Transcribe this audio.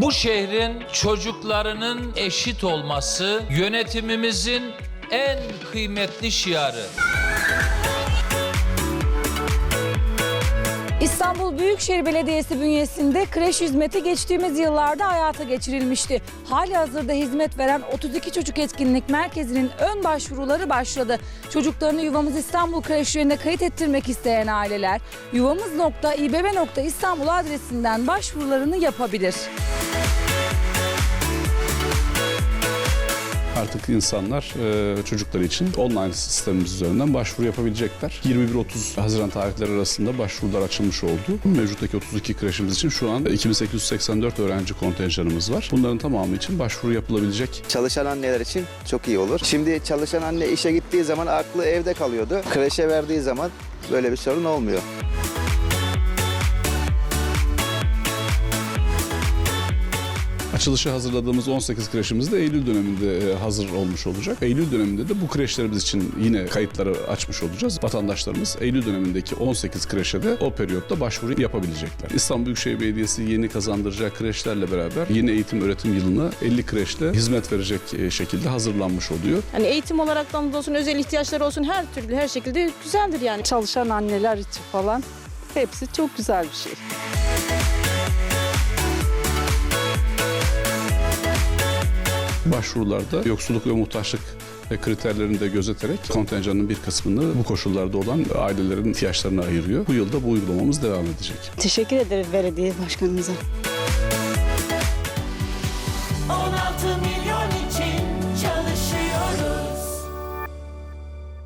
Bu şehrin çocuklarının eşit olması yönetimimizin en kıymetli şiarı. İstanbul Büyükşehir Belediyesi bünyesinde kreş hizmeti geçtiğimiz yıllarda hayata geçirilmişti. Hali hazırda hizmet veren 32 Çocuk Etkinlik Merkezi'nin ön başvuruları başladı. Çocuklarını Yuvamız İstanbul kreşlerine kayıt ettirmek isteyen aileler yuvamız.ibb.istanbul adresinden başvurularını yapabilir. Artık insanlar e, çocukları için online sistemimiz üzerinden başvuru yapabilecekler. 21-30 Haziran tarihleri arasında başvurular açılmış oldu. Mevcuttaki 32 kreşimiz için şu an 2884 öğrenci kontenjanımız var. Bunların tamamı için başvuru yapılabilecek. Çalışan anneler için çok iyi olur. Şimdi çalışan anne işe gittiği zaman aklı evde kalıyordu. Kreşe verdiği zaman böyle bir sorun olmuyor. Açılışı hazırladığımız 18 kreşimiz de Eylül döneminde e, hazır olmuş olacak. Eylül döneminde de bu kreşlerimiz için yine kayıtları açmış olacağız. Vatandaşlarımız Eylül dönemindeki 18 kreşe de o periyotta başvuru yapabilecekler. İstanbul Büyükşehir Belediyesi yeni kazandıracağı kreşlerle beraber yeni eğitim öğretim yılına 50 kreşle hizmet verecek e, şekilde hazırlanmış oluyor. Hani eğitim olaraktan da olsun, özel ihtiyaçları olsun her türlü her şekilde güzeldir yani. çalışan anneler için falan hepsi çok güzel bir şey. Başvurularda yoksulluk ve muhtaçlık kriterlerini de gözeterek kontenjanın bir kısmını bu koşullarda olan ailelerin ihtiyaçlarına ayırıyor. Bu yılda bu uygulamamız devam edecek. Teşekkür ederiz belediye başkanımıza.